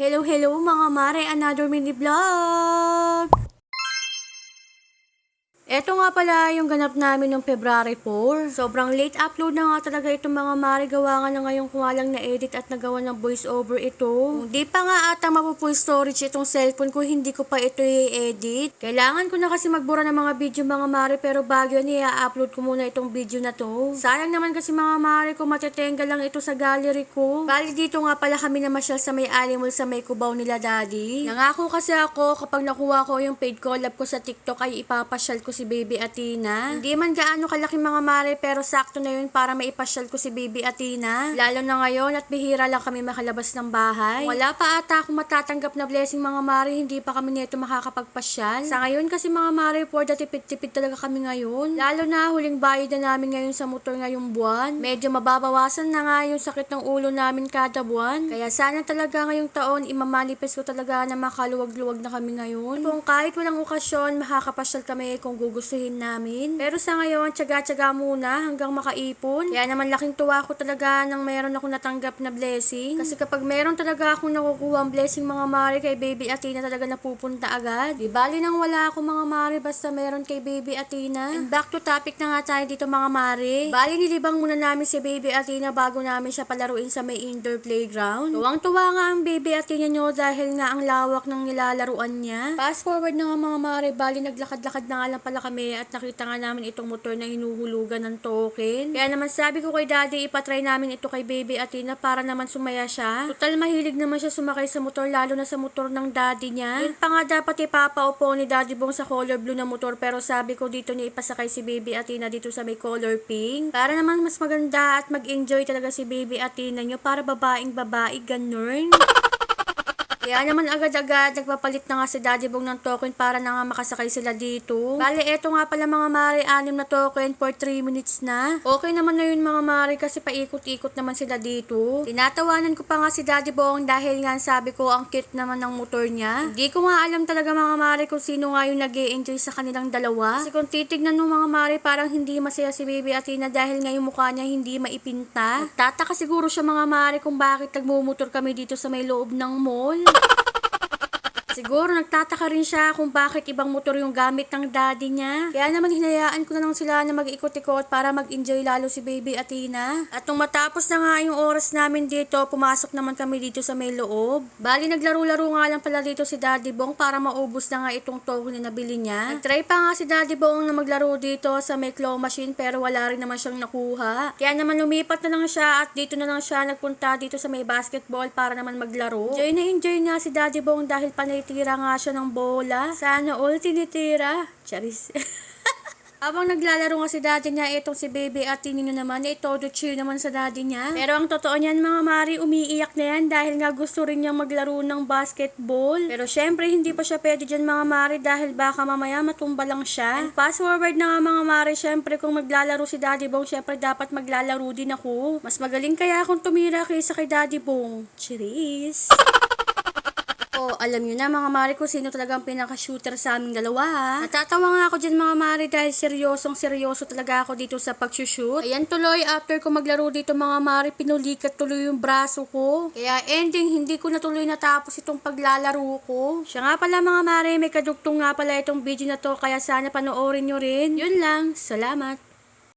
Hello, hello mga mare, another mini vlog! Eto nga pala yung ganap namin noong February 4. Sobrang late upload na nga talaga itong mga mare. Gawa nga na ngayon kumalang na edit at nagawa ng voice over ito. Hindi pa nga ata mapupull storage itong cellphone ko, hindi ko pa ito i-edit. Kailangan ko na kasi magbura ng mga video mga mare pero bago yun i-upload ko muna itong video na to. Sayang naman kasi mga mare ko matetenga lang ito sa gallery ko. Bali dito nga pala kami na masyal sa may animal sa may kubaw nila daddy. Nangako kasi ako kapag nakuha ko yung paid collab ko sa TikTok ay ipapasyal ko si Baby Athena. Hindi man gaano kalaki mga mare pero sakto na yun para maipasyal ko si Baby Athena. Lalo na ngayon at bihira lang kami makalabas ng bahay. Wala pa ata akong matatanggap na blessing mga mare, hindi pa kami neto makakapagpasyal. Sa ngayon kasi mga mare, for the tipid-tipid talaga kami ngayon. Lalo na huling bayad na namin ngayon sa motor ngayong buwan. Medyo mababawasan na nga yung sakit ng ulo namin kada buwan. Kaya sana talaga ngayong taon, imamanifest ko talaga na makaluwag-luwag na kami ngayon. Kung kahit walang okasyon, makakapasyal kami kung gugustuhin namin. Pero sa ngayon, tsaga-tsaga muna hanggang makaipon. Kaya naman laking tuwa ko talaga nang meron ako natanggap na blessing. Kasi kapag meron talaga akong nakukuha blessing mga mare kay Baby Athena talaga napupunta agad. Di bali nang wala ako mga mare basta meron kay Baby Athena. And back to topic na nga tayo dito mga mare. Bali nilibang muna namin si Baby Athena bago namin siya palaruin sa may indoor playground. Tuwang-tuwa nga ang Baby Athena nyo dahil nga ang lawak ng nilalaruan niya. Fast forward na nga mga mare, bali naglakad-lakad na nga lang pala kami at nakita nga namin itong motor na hinuhulugan ng token. Kaya naman sabi ko kay daddy, ipatry namin ito kay baby Athena para naman sumaya siya. Total mahilig naman siya sumakay sa motor lalo na sa motor ng daddy niya. Yun pa nga dapat ipapaupo ni daddy bong sa color blue na motor pero sabi ko dito niya ipasakay si baby Athena dito sa may color pink. Para naman mas maganda at mag-enjoy talaga si baby Athena nyo para babaeng babae ganun. Kaya naman agad-agad nagpapalit na nga si Daddy Bong ng token para na nga makasakay sila dito. Bale, eto nga pala mga mare, anim na token for 3 minutes na. Okay naman na yun mga mare kasi paikot-ikot naman sila dito. Tinatawanan ko pa nga si Daddy Bong dahil nga sabi ko ang cute naman ng motor niya. Hindi ko nga alam talaga mga mare kung sino nga yung nag enjoy sa kanilang dalawa. Kasi kung titignan ng mga mare parang hindi masaya si Baby Athena dahil nga yung mukha niya hindi maipinta. Tataka siguro siya mga mare kung bakit nagmumotor kami dito sa may loob ng mall. Siguro nagtataka rin siya kung bakit ibang motor yung gamit ng daddy niya. Kaya naman hinayaan ko na lang sila na mag-ikot-ikot para mag-enjoy lalo si baby Athena. At nung matapos na nga yung oras namin dito, pumasok naman kami dito sa may loob. Bali naglaro-laro nga lang pala dito si Daddy Bong para maubos na nga itong token na nabili niya. Nag-try pa nga si Daddy Bong na maglaro dito sa may claw machine pero wala rin naman siyang nakuha. Kaya naman lumipat na lang siya at dito na lang siya nagpunta dito sa may basketball para naman maglaro. Enjoy na enjoy nga si Daddy Bong dahil panay tira nga siya ng bola. Sana all tinitira. Charis. Habang naglalaro nga si daddy niya, itong si baby at tinino naman, eh, todo chill naman sa daddy niya. Pero ang totoo niyan mga mari, umiiyak na yan dahil nga gusto rin niyang maglaro ng basketball. Pero syempre, hindi pa siya pwede dyan mga mari dahil baka mamaya matumba lang siya. And fast forward na nga mga mari, syempre kung maglalaro si daddy bong, syempre dapat maglalaro din ako. Mas magaling kaya akong tumira kaysa kay daddy bong. Cheers! Oh, alam nyo na mga mare kung sino talaga ang pinaka-shooter sa aming dalawa. Natatawa nga ako dyan mga mare dahil seryosong seryoso talaga ako dito sa pag-shoot. Ayan tuloy, after ko maglaro dito mga mare, pinulikat tuloy yung braso ko. Kaya ending, hindi ko na tuloy natapos itong paglalaro ko. Siya nga pala mga mare, may kadugtong nga pala itong video na to, kaya sana panoorin nyo rin. Yun lang, salamat.